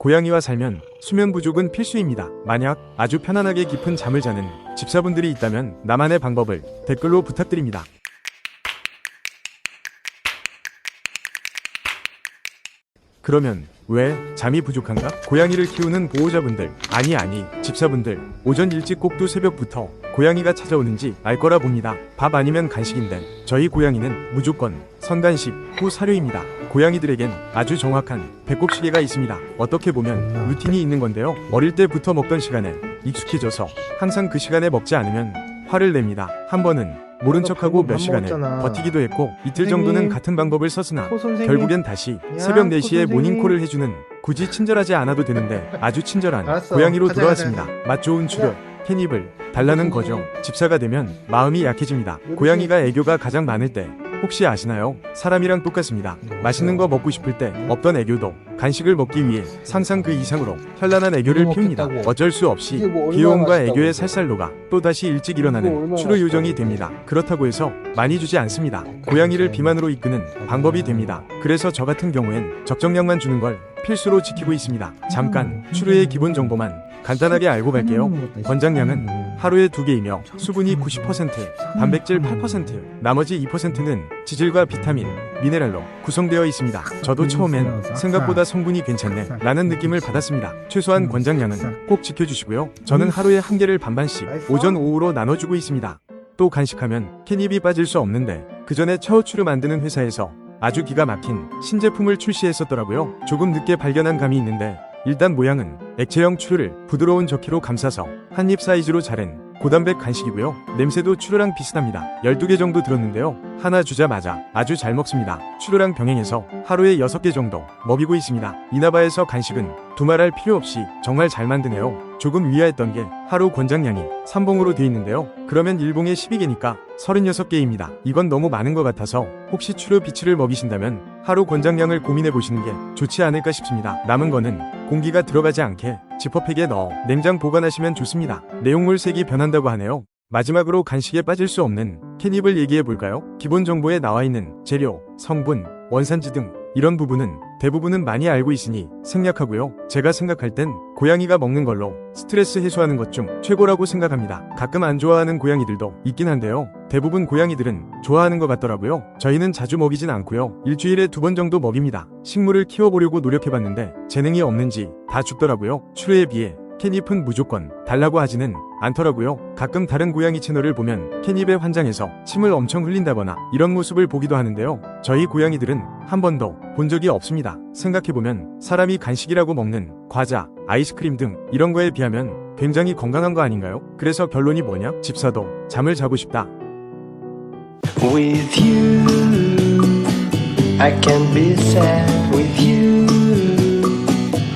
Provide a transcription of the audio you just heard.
고양이와 살면 수면 부족은 필수입니다. 만약 아주 편안하게 깊은 잠을 자는 집사분들이 있다면 나만의 방법을 댓글로 부탁드립니다. 그러면 왜 잠이 부족한가? 고양이를 키우는 보호자분들, 아니 아니, 집사분들, 오전 일찍 꼭두 새벽부터 고양이가 찾아오는지 알 거라 봅니다. 밥 아니면 간식인데 저희 고양이는 무조건 선간식 후 사료입니다. 고양이들에겐 아주 정확한 배꼽 시계가 있습니다. 어떻게 보면 루틴이 있는 건데요. 어릴 때부터 먹던 시간에 익숙해져서 항상 그 시간에 먹지 않으면 화를 냅니다. 한 번은 모른 척하고 몇밥 시간을 먹었잖아. 버티기도 했고 이틀 선생님. 정도는 같은 방법을 썼으나. 결국엔 다시 야, 새벽 호 4시에 선생님. 모닝콜을 해주는 굳이 친절하지 않아도 되는데 아주 친절한 알았어. 고양이로 가자, 돌아왔습니다. 가자, 맛 좋은 추력, 캣닙을 달라는 거죠. 집사가 되면 마음이 약해집니다. 고양이가 애교가 가장 많을 때 혹시 아시나요? 사람이랑 똑같습니다. 맛있는 거 먹고 싶을 때 없던 애교도 간식을 먹기 위해 상상 그 이상으로 현란한 애교를 피웁니다. 어쩔 수 없이 뭐 귀여움과 애교의. 살살 녹아 또다시 일찍 일어나는 추루 요정이 됩니다. 그렇다고 해서 많이 주지 않습니다. 고양이를 비만으로 이끄는 방법이 됩니다. 그래서 저 같은 경우엔 적정량만 주는 걸 필수로 지키고 있습니다. 잠깐 추루의 기본 정보만 간단하게 알고 갈게요. 권장량은 하루에 두 개이며 수분이 90%, 단백질 8%, 나머지 2%는 지질과 비타민, 미네랄로 구성되어 있습니다. 저도 처음엔 생각보다 성분이 괜찮네 라는 느낌을 받았습니다. 최소한 권장량은 꼭 지켜주시고요. 저는 하루에 한 개를 반반씩 오전 오후로 나눠주고 있습니다. 또 간식하면 캣닙이 빠질 수 없는데 그 전에 처우추를 만드는 회사에서 아주 기가 막힌 신제품을 출시했었더라고요. 조금 늦게 발견한 감이 있는데 일단 모양은 액체형 추르를 부드러운 저키로 감싸서 한 입 사이즈로 자른 고단백 간식이고요. 냄새도 추르랑 비슷합니다. 12개 정도 들었는데요. 하나 주자마자 아주 잘 먹습니다. 추르랑 병행해서 하루에 6개 정도 먹이고 있습니다. 이나바에서 간식은 두말할 필요 없이 정말 잘 만드네요. 조금 위화했던 게 하루 권장량이 3봉으로 돼 있는데요. 그러면 1봉에 12개니까 36개입니다. 이건 너무 많은 것 같아서 혹시 추르 비치를 먹이신다면 하루 권장량을 고민해 보시는 게 좋지 않을까 싶습니다. 남은 거는 공기가 들어가지 않게 지퍼팩에 넣어 냉장 보관하시면 좋습니다. 내용물 색이 변한다고 하네요. 마지막으로 간식에 빠질 수 없는 캣닙을 얘기해 볼까요? 기본 정보에 나와 있는 재료, 성분, 원산지 등 이런 부분은 대부분은 많이 알고 있으니 생략하고요. 제가 생각할 땐 고양이가 먹는 걸로 스트레스 해소하는 것 중 최고라고 생각합니다. 가끔 안 좋아하는 고양이들도 있긴 한데요. 대부분 고양이들은 좋아하는 것 같더라고요. 저희는 자주 먹이진 않고요. 일주일에 두 번 정도 먹입니다. 식물을 키워보려고 노력해봤는데 재능이 없는지 다 죽더라고요. 추루에 비해 캣닙은 무조건 달라고 하지는 않더라고요. 가끔 다른 고양이 채널을 보면 캣닙에 환장해서 침을 엄청 흘린다거나 이런 모습을 보기도 하는데요. 저희 고양이들은 한 번도 본 적이 없습니다. 생각해보면 사람이 간식이라고 먹는 과자, 아이스크림 등 이런 거에 비하면 굉장히 건강한 거 아닌가요? 그래서 결론이 뭐냐? 집사도 잠을 자고 싶다. With you, I can be sad with you.